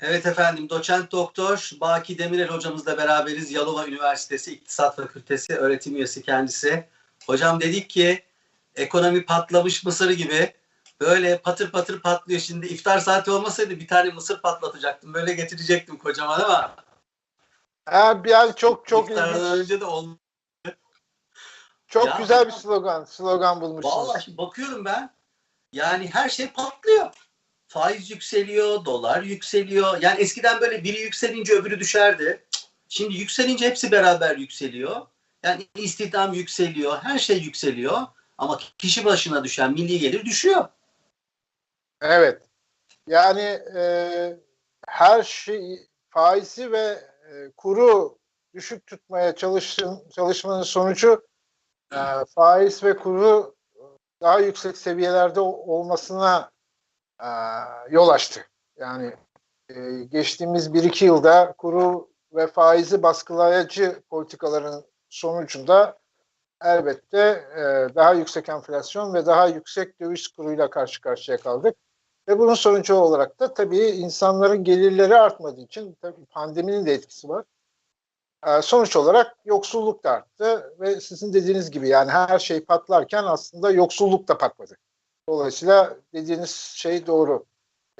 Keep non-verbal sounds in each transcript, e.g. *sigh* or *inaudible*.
Evet efendim, doçent doktor Baki Demirel hocamızla beraberiz. Yalova Üniversitesi İktisat Fakültesi öğretim üyesi kendisi. Hocam dedik ki ekonomi patlamış mısır gibi böyle patır patır patlıyor. Şimdi iftar saati olmasaydı bir tane mısır patlatacaktım. Böyle getirecektim kocaman ama Ha, yani çok çok iftardan ilginç. önce de oldu. Çok Ya. güzel bir slogan, slogan bulmuşsunuz. Vallahi bakıyorum ben yani her şey patlıyor. Faiz yükseliyor, dolar yükseliyor. Yani eskiden böyle biri yükselince öbürü düşerdi. Şimdi yükselince hepsi beraber yükseliyor. Yani istihdam yükseliyor, her şey yükseliyor. Ama kişi başına düşen milli gelir düşüyor. Evet. Yani e, her şey faizi ve e, kuru düşük tutmaya çalışın, çalışmanın sonucu e, faiz ve kuru daha yüksek seviyelerde olmasına e, yol açtı. Yani e, geçtiğimiz 1-2 yılda kuru ve faizi baskılayıcı politikaların sonucunda elbette e, daha yüksek enflasyon ve daha yüksek döviz kuruyla karşı karşıya kaldık. Ve bunun sonucu olarak da tabii insanların gelirleri artmadığı için tabii pandeminin de etkisi var. Ee, sonuç olarak yoksulluk da arttı ve sizin dediğiniz gibi yani her şey patlarken aslında yoksulluk da patladı. Dolayısıyla dediğiniz şey doğru.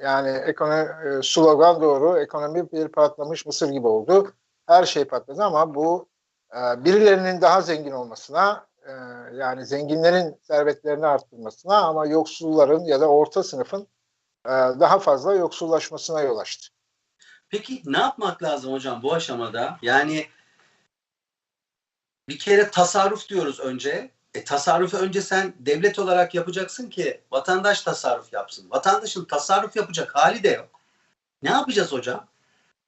Yani ekonomi e, slogan doğru. Ekonomi bir patlamış mısır gibi oldu. Her şey patladı ama bu e, birilerinin daha zengin olmasına e, yani zenginlerin servetlerini arttırmasına ama yoksulların ya da orta sınıfın daha fazla yoksullaşmasına yol açtı. Peki ne yapmak lazım hocam bu aşamada? Yani bir kere tasarruf diyoruz önce. E, tasarrufu önce sen devlet olarak yapacaksın ki vatandaş tasarruf yapsın. Vatandaşın tasarruf yapacak hali de yok. Ne yapacağız hocam?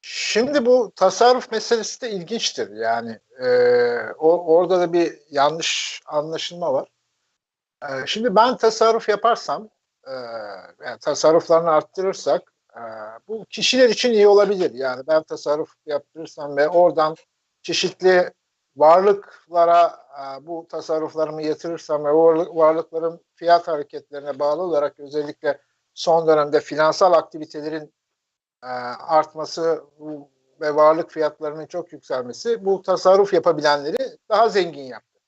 Şimdi bu tasarruf meselesi de ilginçtir. Yani e, o, orada da bir yanlış anlaşılma var. E, şimdi ben tasarruf yaparsam, e, yani tasarruflarını arttırırsak, e, bu kişiler için iyi olabilir. Yani ben tasarruf yaptırırsam ve oradan çeşitli varlıklara e, bu tasarruflarımı yatırırsam ve varlıkların fiyat hareketlerine bağlı olarak özellikle son dönemde finansal aktivitelerin e, artması ve varlık fiyatlarının çok yükselmesi bu tasarruf yapabilenleri daha zengin yaptı.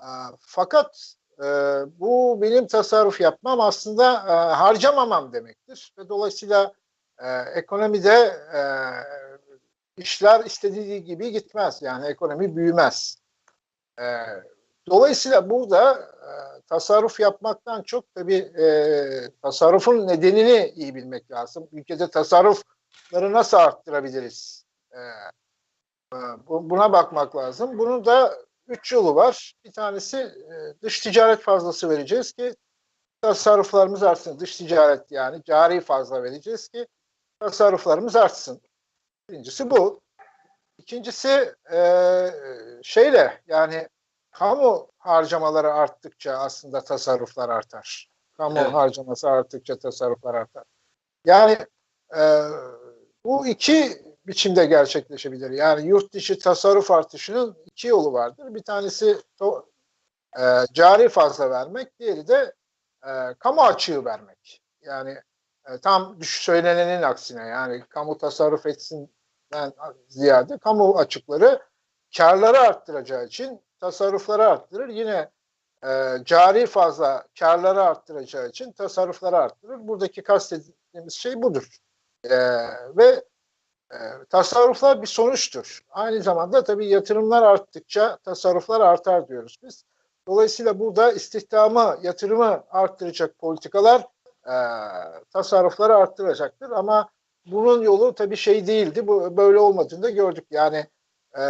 E, fakat bu benim tasarruf yapmam aslında harcamamam demektir ve dolayısıyla ekonomide işler istediği gibi gitmez yani ekonomi büyümez. E, dolayısıyla burada e, tasarruf yapmaktan çok tabii e, tasarrufun nedenini iyi bilmek lazım. Ülkede tasarrufları nasıl arttırabiliriz? E, e, bu- buna bakmak lazım. Bunun da üç yolu var. Bir tanesi e, dış ticaret fazlası vereceğiz ki tasarruflarımız artsın. Dış ticaret yani cari fazla vereceğiz ki tasarruflarımız artsın. Birincisi bu. İkincisi e, şeyle yani kamu harcamaları arttıkça aslında tasarruflar artar. Kamu Evet. harcaması arttıkça tasarruflar artar. Yani e, bu iki biçimde gerçekleşebilir. Yani yurt dışı tasarruf artışının iki yolu vardır. Bir tanesi to, e, cari fazla vermek, diğeri de e, kamu açığı vermek. Yani e, tam düş söylenenin aksine yani kamu tasarruf etsinden ziyade kamu açıkları karları arttıracağı için tasarrufları arttırır. Yine e, cari fazla karları arttıracağı için tasarrufları arttırır. Buradaki kastettiğimiz şey budur. E, ve e, tasarruflar bir sonuçtur. Aynı zamanda tabii yatırımlar arttıkça tasarruflar artar diyoruz biz. Dolayısıyla burada istihdamı, yatırımı arttıracak politikalar e, tasarrufları arttıracaktır. Ama bunun yolu tabii şey değildi. Bu böyle olmadığını da gördük. Yani e,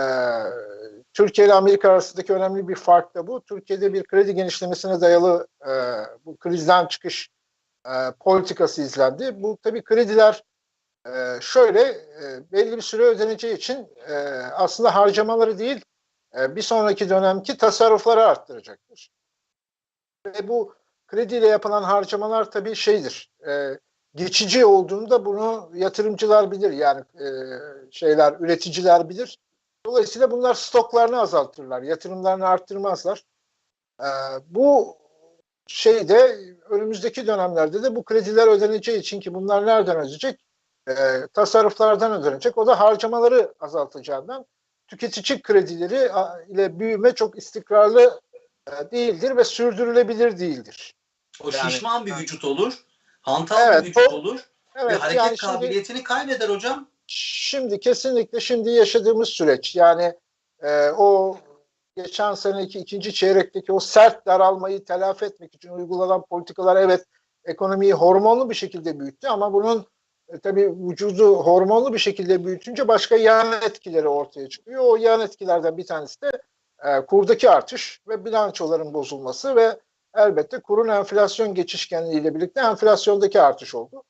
Türkiye ile Amerika arasındaki önemli bir fark da bu. Türkiye'de bir kredi genişlemesine dayalı e, bu krizden çıkış e, politikası izlendi. Bu tabii krediler e, şöyle e, belli bir süre ödeneceği için e, aslında harcamaları değil e, bir sonraki dönemki tasarrufları arttıracaktır. Ve bu krediyle yapılan harcamalar tabii şeydir. E, geçici olduğunda bunu yatırımcılar bilir yani e, şeyler üreticiler bilir. Dolayısıyla bunlar stoklarını azaltırlar, yatırımlarını arttırmazlar. E, bu şeyde önümüzdeki dönemlerde de bu krediler ödeneceği için ki bunlar nereden ödeyecek? e, tasarruflardan ödenecek. O da harcamaları azaltacağından tüketici kredileri ile büyüme çok istikrarlı e, değildir ve sürdürülebilir değildir. O Yani- şişman bir vücut olur. Hantal Evet, bir vücut o- olur. ve Evet hareket yani şimdi, kabiliyetini kaybeder hocam. şimdi kesinlikle şimdi yaşadığımız süreç yani e, o geçen seneki ikinci çeyrekteki o sert daralmayı telafi etmek için uygulanan politikalar evet ekonomiyi hormonlu bir şekilde büyüttü ama bunun e, tabii vücudu hormonlu bir şekilde büyütünce başka yan etkileri ortaya çıkıyor. O yan etkilerden bir tanesi de e, kurdaki artış ve bilançoların bozulması ve elbette kurun enflasyon geçişkenliğiyle birlikte enflasyondaki artış oldu.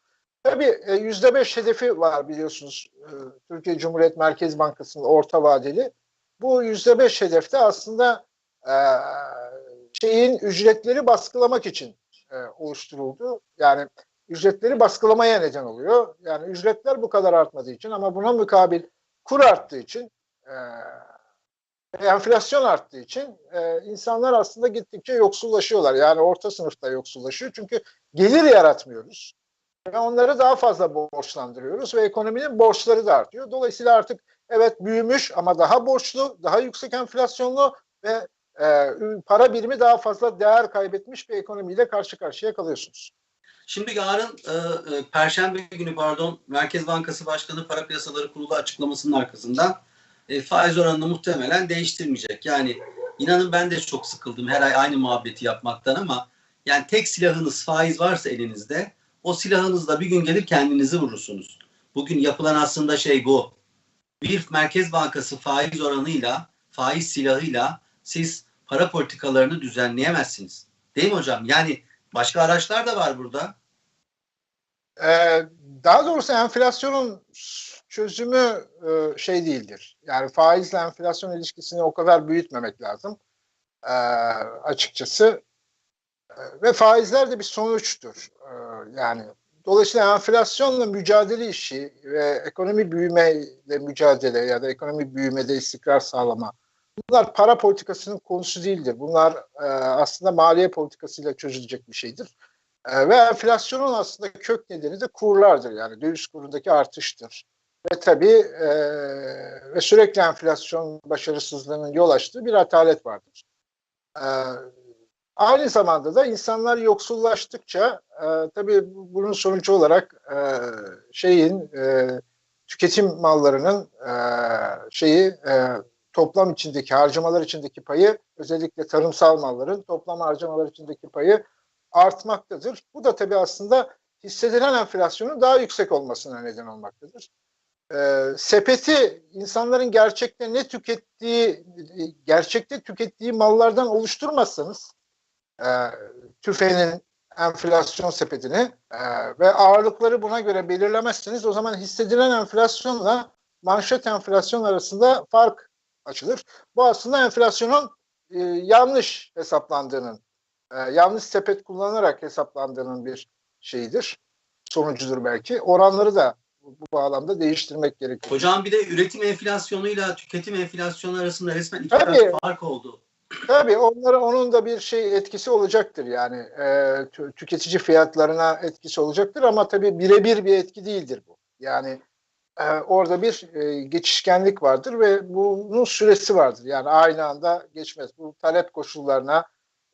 Tabii e, yüzde beş hedefi var biliyorsunuz e, Türkiye Cumhuriyet Merkez Bankası'nın orta vadeli. Bu yüzde beş hedefte aslında e, şeyin ücretleri baskılamak için oluşturuldu. Yani ücretleri baskılamaya neden oluyor. Yani ücretler bu kadar artmadığı için ama buna mukabil kur arttığı için enflasyon arttığı için e, insanlar aslında gittikçe yoksullaşıyorlar. Yani orta sınıfta yoksullaşıyor. Çünkü gelir yaratmıyoruz. Ve onları daha fazla borçlandırıyoruz ve ekonominin borçları da artıyor. Dolayısıyla artık evet büyümüş ama daha borçlu, daha yüksek enflasyonlu ve e, para birimi daha fazla değer kaybetmiş bir ekonomiyle karşı karşıya kalıyorsunuz. Şimdi yarın e, e, Perşembe günü pardon Merkez Bankası Başkanı Para Piyasaları Kurulu açıklamasının arkasından e, faiz oranını muhtemelen değiştirmeyecek. Yani inanın ben de çok sıkıldım her ay aynı muhabbeti yapmaktan ama yani tek silahınız faiz varsa elinizde o silahınızla bir gün gelir kendinizi vurursunuz. Bugün yapılan aslında şey bu. Bir Merkez Bankası faiz oranıyla, faiz silahıyla siz para politikalarını düzenleyemezsiniz. Değil mi hocam? Yani başka araçlar da var burada. Ee, daha doğrusu enflasyonun çözümü e, şey değildir. Yani faizle enflasyon ilişkisini o kadar büyütmemek lazım. Ee, açıkçası. Ee, ve faizler de bir sonuçtur. Yani dolayısıyla enflasyonla mücadele işi ve ekonomi büyümeyle mücadele ya da ekonomi büyümede istikrar sağlama bunlar para politikasının konusu değildir. Bunlar e, aslında maliye politikasıyla çözülecek bir şeydir. E, ve enflasyonun aslında kök nedeni de kurlardır. Yani döviz kurundaki artıştır. Ve tabii e, ve sürekli enflasyon başarısızlığının yol açtığı bir atalet vardır. E, aynı zamanda da insanlar yoksullaştıkça e, tabii bunun sonucu olarak e, şeyin e, tüketim mallarının e, şeyi e, toplam içindeki harcamalar içindeki payı özellikle tarımsal malların toplam harcamalar içindeki payı artmaktadır. Bu da tabii aslında hissedilen enflasyonun daha yüksek olmasına neden olmaktadır. Ee, sepeti insanların gerçekte ne tükettiği, gerçekte tükettiği mallardan oluşturmazsanız e, tüfeğinin enflasyon sepetini e, ve ağırlıkları buna göre belirlemezseniz o zaman hissedilen enflasyonla manşet enflasyon arasında fark açılır. Bu aslında enflasyonun e, yanlış hesaplandığının, e, yanlış sepet kullanarak hesaplandığının bir şeyidir. Sonucudur belki. Oranları da bu, bağlamda değiştirmek gerekiyor. Hocam bir de üretim enflasyonuyla tüketim enflasyonu arasında resmen iki Tabii. kat fark oldu. Tabii onlara onun da bir şey etkisi olacaktır yani e, tü- tüketici fiyatlarına etkisi olacaktır ama tabii birebir bir etki değildir bu. Yani e, orada bir e, geçişkenlik vardır ve bunun süresi vardır. Yani aynı anda geçmez. Bu talep koşullarına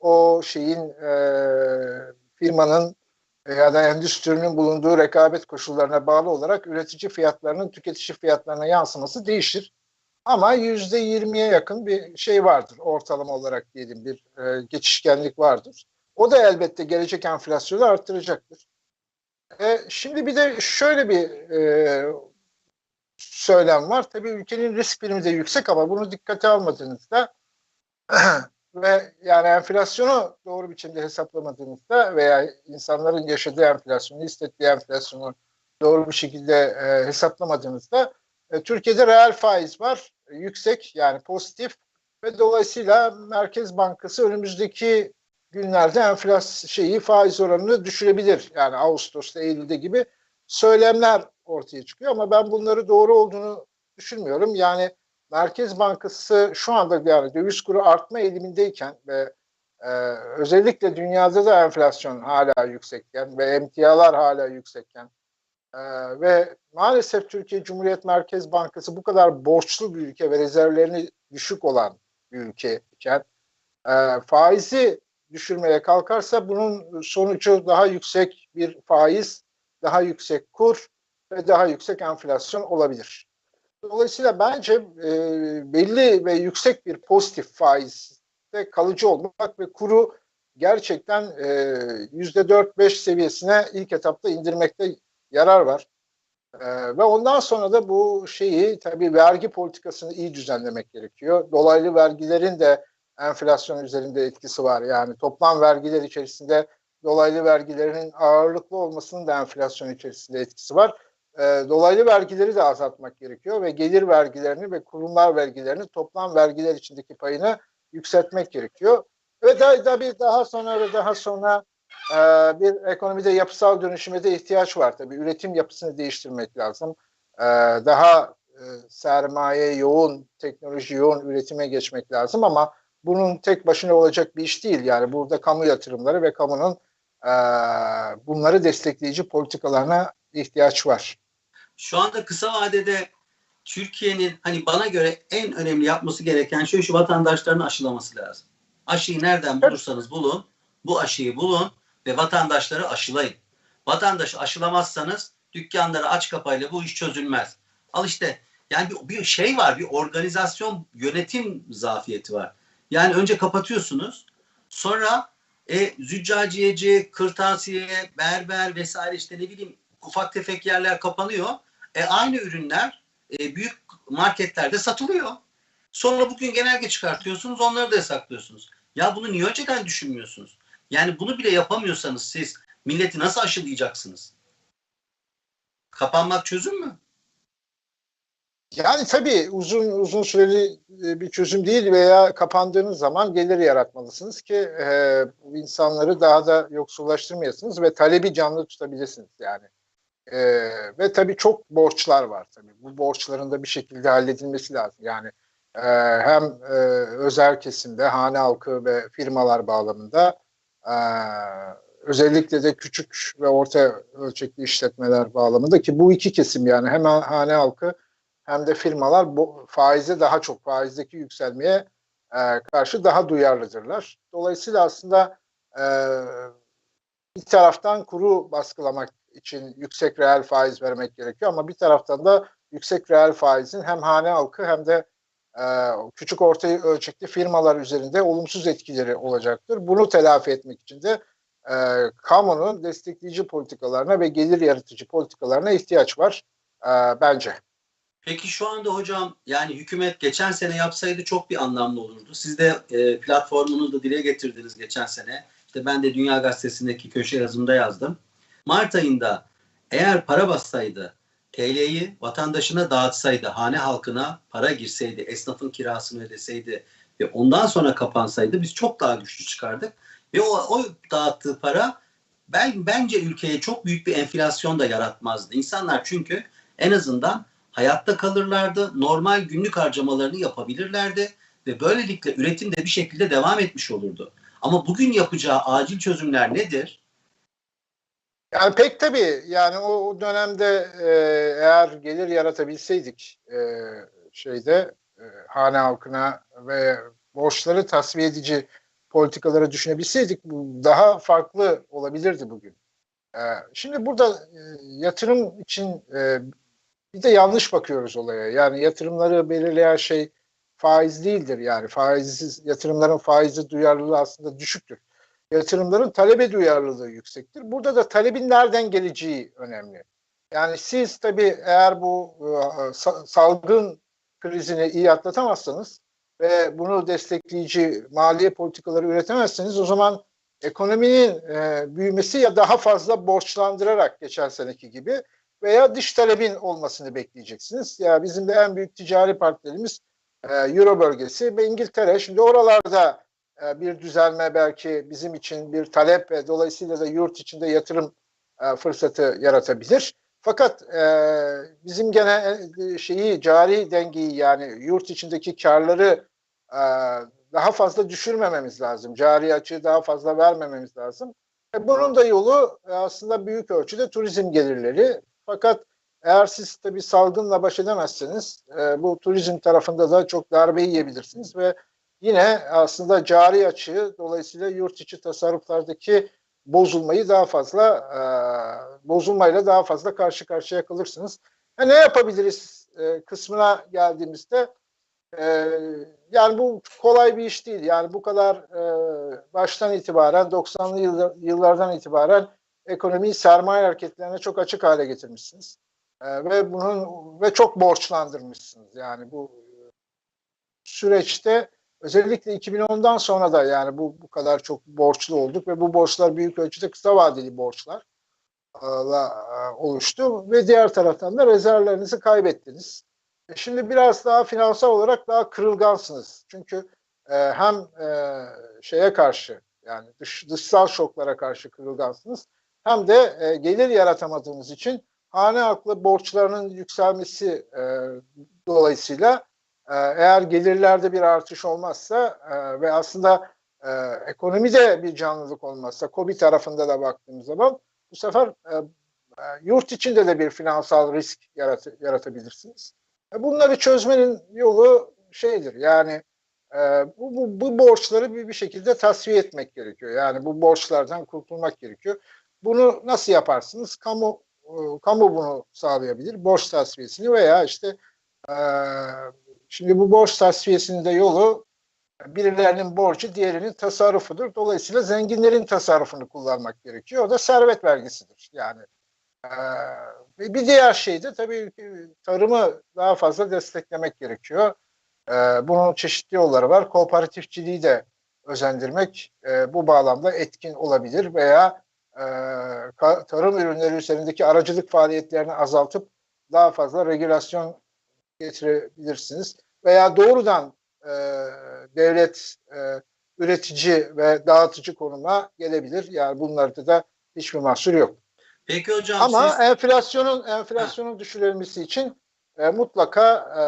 o şeyin e, firmanın ya da endüstrinin bulunduğu rekabet koşullarına bağlı olarak üretici fiyatlarının tüketici fiyatlarına yansıması değişir. Ama yüzde yirmiye yakın bir şey vardır ortalama olarak diyelim bir e, geçişkenlik vardır. O da elbette gelecek enflasyonu arttıracaktır. E, şimdi bir de şöyle bir e, söylem var. Tabii ülkenin risk primi de yüksek ama bunu dikkate almadığınızda *clears throat* ve yani enflasyonu doğru biçimde hesaplamadığınızda veya insanların yaşadığı enflasyonu, hissettiği enflasyonu doğru bir şekilde e, hesaplamadığınızda e, Türkiye'de reel faiz var, e, yüksek yani pozitif ve dolayısıyla Merkez Bankası önümüzdeki günlerde enflasyon şeyi faiz oranını düşürebilir. Yani Ağustos'ta, Eylül'de gibi söylemler ortaya çıkıyor ama ben bunları doğru olduğunu düşünmüyorum. Yani Merkez Bankası şu anda yani döviz kuru artma eğilimindeyken ve e, özellikle dünyada da enflasyon hala yüksekken ve emtialar hala yüksekken Ee, ve maalesef Türkiye Cumhuriyet Merkez Bankası bu kadar borçlu bir ülke ve rezervlerini düşük olan bir ülke e, faizi düşürmeye kalkarsa bunun sonucu daha yüksek bir faiz, daha yüksek kur ve daha yüksek enflasyon olabilir. Dolayısıyla bence e, belli ve yüksek bir pozitif faizde kalıcı olmak ve kuru gerçekten e, yüzde 4-5 seviyesine ilk etapta indirmekte yarar var. E, ve ondan sonra da bu şeyi tabii vergi politikasını iyi düzenlemek gerekiyor. Dolaylı vergilerin de enflasyon üzerinde etkisi var. Yani toplam vergiler içerisinde dolaylı vergilerinin ağırlıklı olmasının da enflasyon içerisinde etkisi var. E, dolaylı vergileri de azaltmak gerekiyor ve gelir vergilerini ve kurumlar vergilerini toplam vergiler içindeki payını yükseltmek gerekiyor. Ve da, tabii daha sonra ve daha sonra e, bir ekonomide yapısal dönüşüme de ihtiyaç var. Tabii üretim yapısını değiştirmek lazım. E, daha e, sermaye yoğun, teknoloji yoğun üretime geçmek lazım ama bunun tek başına olacak bir iş değil. Yani burada kamu yatırımları ve kamunun e, bunları destekleyici politikalarına ihtiyaç var. Şu anda kısa vadede Türkiye'nin hani bana göre en önemli yapması gereken şey şu vatandaşlarını aşılaması lazım. Aşıyı nereden bulursanız bulun, bu aşıyı bulun ve vatandaşları aşılayın. Vatandaşı aşılamazsanız dükkanları aç kapayla bu iş çözülmez. Al işte yani bir, bir şey var, bir organizasyon yönetim zafiyeti var. Yani önce kapatıyorsunuz, sonra e, züccaciyeci, kırtasiye, berber vesaire işte ne bileyim ufak tefek yerler kapanıyor. E, aynı ürünler e, büyük marketlerde satılıyor. Sonra bugün genelge çıkartıyorsunuz, onları da yasaklıyorsunuz. Ya bunu niye önceden düşünmüyorsunuz? Yani bunu bile yapamıyorsanız siz milleti nasıl aşılayacaksınız? Kapanmak çözüm mü? Yani tabii uzun uzun süreli e, bir çözüm değil veya kapandığınız zaman gelir yaratmalısınız ki e, insanları daha da yoksullaştırmayasınız ve talebi canlı tutabilirsiniz yani. E, ve tabii çok borçlar var tabii. Bu borçların da bir şekilde halledilmesi lazım. Yani e, hem e, özel kesimde hane halkı ve firmalar bağlamında e, özellikle de küçük ve orta ölçekli işletmeler bağlamında ki bu iki kesim yani hem hane halkı hem de firmalar bu faize daha çok faizdeki yükselmeye e, karşı daha duyarlıdırlar. Dolayısıyla aslında e, bir taraftan kuru baskılamak için yüksek reel faiz vermek gerekiyor ama bir taraftan da yüksek reel faizin hem hane halkı hem de e, küçük orta ölçekli firmalar üzerinde olumsuz etkileri olacaktır. Bunu telafi etmek için de e, kamunun destekleyici politikalarına ve gelir yaratıcı politikalarına ihtiyaç var e, bence. Peki şu anda hocam yani hükümet geçen sene yapsaydı çok bir anlamlı olurdu. Siz de e, platformunu da dile getirdiniz geçen sene. İşte ben de Dünya Gazetesi'ndeki köşe yazımda yazdım. Mart ayında eğer para bassaydı, TL'yi vatandaşına dağıtsaydı, hane halkına para girseydi, esnafın kirasını ödeseydi ve ondan sonra kapansaydı biz çok daha güçlü çıkardık. Ve o, o dağıttığı para ben bence ülkeye çok büyük bir enflasyon da yaratmazdı. İnsanlar çünkü en azından hayatta kalırlardı, normal günlük harcamalarını yapabilirlerdi ve böylelikle üretim de bir şekilde devam etmiş olurdu. Ama bugün yapacağı acil çözümler nedir? Yani pek tabii yani o dönemde e, eğer gelir yaratabilseydik e, şeyde e, hane halkına ve borçları tasfiye edici politikaları düşünebilseydik daha farklı olabilirdi bugün. E, şimdi burada e, yatırım için e, bir de yanlış bakıyoruz olaya. Yani yatırımları belirleyen şey faiz değildir. Yani faizsiz yatırımların faizi duyarlılığı aslında düşüktür. Yatırımların talebe duyarlılığı yüksektir. Burada da talebin nereden geleceği önemli. Yani siz tabii eğer bu e, salgın krizini iyi atlatamazsanız ve bunu destekleyici maliye politikaları üretemezseniz o zaman ekonominin e, büyümesi ya daha fazla borçlandırarak geçen seneki gibi veya dış talebin olmasını bekleyeceksiniz. Ya bizim de en büyük ticari partnerimiz e, Euro bölgesi ve İngiltere. Şimdi oralarda bir düzelme belki bizim için bir talep ve dolayısıyla da yurt içinde yatırım e, fırsatı yaratabilir. Fakat e, bizim gene e, şeyi cari dengeyi yani yurt içindeki karları e, daha fazla düşürmememiz lazım. Cari açığı daha fazla vermememiz lazım. E, bunun da yolu e, aslında büyük ölçüde turizm gelirleri Fakat eğer siz tabii salgınla baş edemezseniz e, bu turizm tarafında da çok darbe yiyebilirsiniz ve yine aslında cari açığı dolayısıyla yurt içi tasarruflardaki bozulmayı daha fazla e, bozulmayla daha fazla karşı karşıya kalırsınız. Ha, ne yapabiliriz e, kısmına geldiğimizde e, yani bu kolay bir iş değil. Yani bu kadar e, baştan itibaren 90'lı yıllar, yıllardan itibaren ekonomiyi sermaye hareketlerine çok açık hale getirmişsiniz. E, ve bunun ve çok borçlandırmışsınız. Yani bu süreçte özellikle 2010'dan sonra da yani bu bu kadar çok borçlu olduk ve bu borçlar büyük ölçüde kısa vadeli borçlar la oluştu ve diğer taraftan da rezervlerinizi kaybettiniz. E şimdi biraz daha finansal olarak daha kırılgansınız. Çünkü e, hem e, şeye karşı yani dış, dışsal şoklara karşı kırılgansınız hem de e, gelir yaratamadığınız için hane halkı borçlarının yükselmesi e, dolayısıyla e, eğer gelirlerde bir artış olmazsa e, ve aslında e, ekonomide bir canlılık olmazsa KOBİ tarafında da baktığımız zaman bu sefer e, yurt içinde de bir finansal risk yarat yaratabilirsiniz. Bunları çözmenin yolu şeydir yani bu, bu, bu borçları bir, bir şekilde tasfiye etmek gerekiyor. Yani bu borçlardan kurtulmak gerekiyor. Bunu nasıl yaparsınız? Kamu kamu bunu sağlayabilir. Borç tasfiyesini veya işte şimdi bu borç tasfiyesinin de yolu birilerinin borcu diğerinin tasarrufudur. Dolayısıyla zenginlerin tasarrufunu kullanmak gerekiyor. O da servet vergisidir. Yani e, bir diğer şey de tabii tarımı daha fazla desteklemek gerekiyor. E, bunun çeşitli yolları var. Kooperatifçiliği de özendirmek e, bu bağlamda etkin olabilir veya e, tarım ürünleri üzerindeki aracılık faaliyetlerini azaltıp daha fazla regülasyon getirebilirsiniz. Veya doğrudan e, devlet e, üretici ve dağıtıcı konuma gelebilir. Yani bunlarda da hiçbir mahsur yok. Peki hocam Ama siz... enflasyonun enflasyonun düşürülmesi için e, mutlaka e,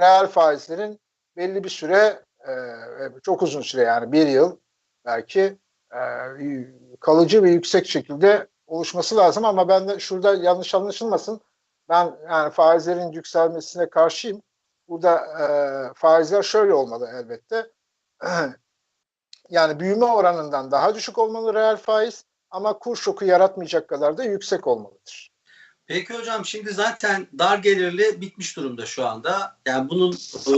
reel faizlerin belli bir süre e, çok uzun süre yani bir yıl belki e, kalıcı ve yüksek şekilde oluşması lazım ama ben de şurada yanlış anlaşılmasın ben yani faizlerin yükselmesine karşıyım. Burada e, faizler şöyle olmalı elbette. *clears throat* yani büyüme oranından daha düşük olmalı reel faiz ama kur şoku yaratmayacak kadar da yüksek olmalıdır. Peki hocam şimdi zaten dar gelirli bitmiş durumda şu anda. Yani bunun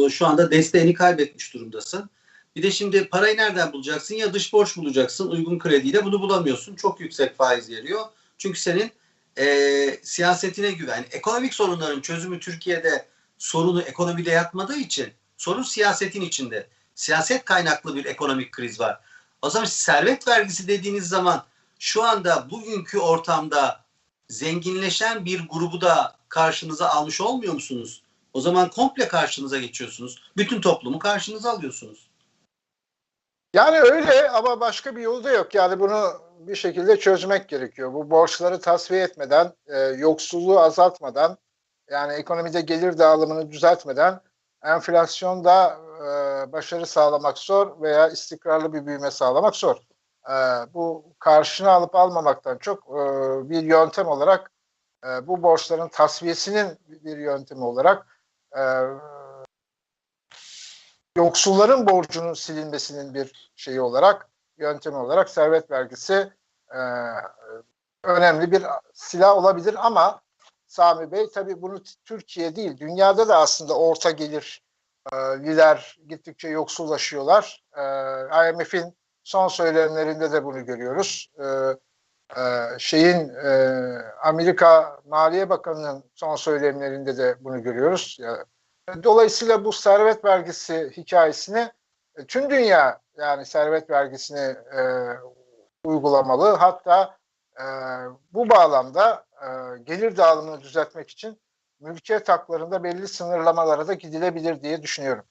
e, şu anda desteğini kaybetmiş durumdasın. Bir de şimdi parayı nereden bulacaksın? Ya dış borç bulacaksın uygun krediyle bunu bulamıyorsun. Çok yüksek faiz veriyor. Çünkü senin e, siyasetine güven. Ekonomik sorunların çözümü Türkiye'de sorunu ekonomide yatmadığı için sorun siyasetin içinde. Siyaset kaynaklı bir ekonomik kriz var. O zaman servet vergisi dediğiniz zaman şu anda bugünkü ortamda zenginleşen bir grubu da karşınıza almış olmuyor musunuz? O zaman komple karşınıza geçiyorsunuz. Bütün toplumu karşınıza alıyorsunuz. Yani öyle ama başka bir yolu da yok. Yani bunu bir şekilde çözmek gerekiyor. Bu borçları tasfiye etmeden, e, yoksulluğu azaltmadan, yani ekonomide gelir dağılımını düzeltmeden enflasyonda e, başarı sağlamak zor veya istikrarlı bir büyüme sağlamak zor. E, bu karşını alıp almamaktan çok e, bir yöntem olarak e, bu borçların tasfiyesinin bir yöntemi olarak e, yoksulların borcunun silinmesinin bir şeyi olarak yöntemi olarak servet vergisi e, önemli bir silah olabilir ama Sami Bey tabii bunu Türkiye değil dünyada da aslında orta gelir e, lider gittikçe yoksullaşıyorlar. E, IMF'in son söylemlerinde de bunu görüyoruz. E, e, şeyin e, Amerika Maliye Bakanı'nın son söylemlerinde de bunu görüyoruz. Dolayısıyla bu servet vergisi hikayesini e, tüm dünya yani servet vergisini e, uygulamalı. Hatta e, bu bağlamda e, gelir dağılımını düzeltmek için mülkiyet haklarında belli sınırlamalara da gidilebilir diye düşünüyorum.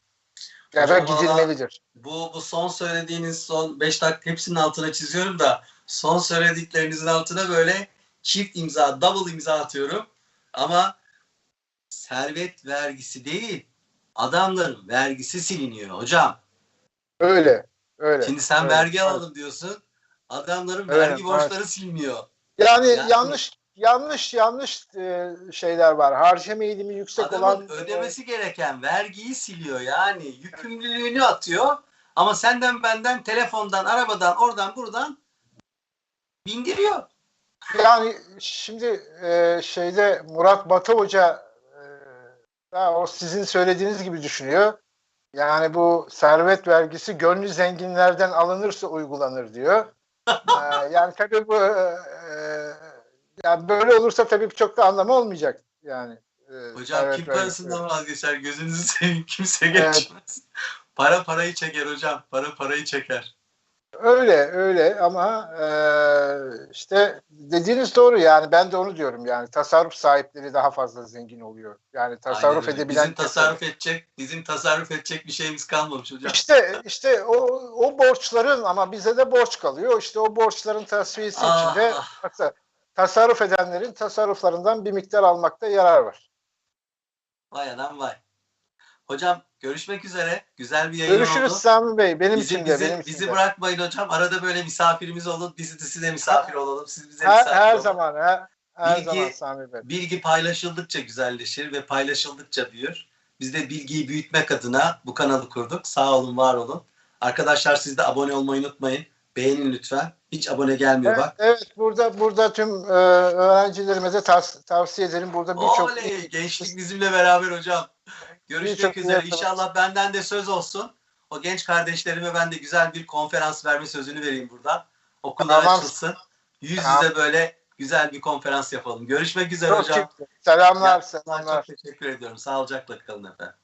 Ya da gidilmelidir. Bu, bu son söylediğiniz son 5 dakika hepsinin altına çiziyorum da son söylediklerinizin altına böyle çift imza, double imza atıyorum. Ama servet vergisi değil, adamların vergisi siliniyor hocam. Öyle, öyle. Şimdi sen öyle, vergi evet. alalım diyorsun. Adamların Evet, vergi borçları evet. siliniyor. Yani, Yani- yanlış yanlış yanlış e, şeyler var. Harcama eğilimi yüksek Adamın olan ödemesi gereken vergiyi siliyor yani yükümlülüğünü atıyor ama senden benden telefondan arabadan oradan buradan bindiriyor. Yani şimdi e, şeyde Murat Batı Hoca e, o sizin söylediğiniz gibi düşünüyor. Yani bu servet vergisi gönlü zenginlerden alınırsa uygulanır diyor. *laughs* E, yani tabii bu e, e, yani böyle olursa tabii çok da anlamı olmayacak yani. e, Hocam kim parasından vazgeçer gözünüzü seveyim kimse Evet. geçmez. Para parayı çeker hocam. Para parayı çeker. Öyle öyle ama e, işte dediğiniz doğru yani ben de onu diyorum yani tasarruf sahipleri daha fazla zengin oluyor. Yani tasarruf Aynen öyle. edebilen bizim tasarruf edecek bizim tasarruf edecek bir şeyimiz kalmamış hocam. İşte işte o o borçların ama bize de borç kalıyor. İşte o borçların tasfiyesi Ah, için de tasa- tasarruf edenlerin tasarruflarından bir miktar almakta yarar var. Vay anam vay. Hocam görüşmek üzere. Güzel bir yayın Görüşürüz oldu. Sami Bey. Benim Bizi, için de bizi, benim için bizi de. bırakmayın hocam. Arada böyle misafirimiz olun. Bizi de size misafir olalım. Siz bize Her, misafir her olun. zaman her, her Bilgi- zaman Sami Bey. Bilgi paylaşıldıkça güzelleşir ve paylaşıldıkça büyür. Biz de bilgiyi büyütmek adına bu kanalı kurduk. Sağ olun, var olun. Arkadaşlar siz de abone olmayı unutmayın. Beğenin lütfen. Hiç abone gelmiyor Evet, bak. evet burada burada tüm e, öğrencilerime de tavs- tavsiye ederim. Burada birçok! Gençlik bizimle beraber hocam. Görüşmek üzere. İnşallah benden de söz olsun. O genç kardeşlerime ben de güzel bir konferans verme sözünü vereyim buradan. Okullar Tamam. açılsın. Yüz Tamam. yüze böyle güzel bir konferans yapalım. Görüşmek üzere çok hocam. selamlar Ya, selamlar. Çok teşekkür ediyorum. Sağlıcakla kalın efendim.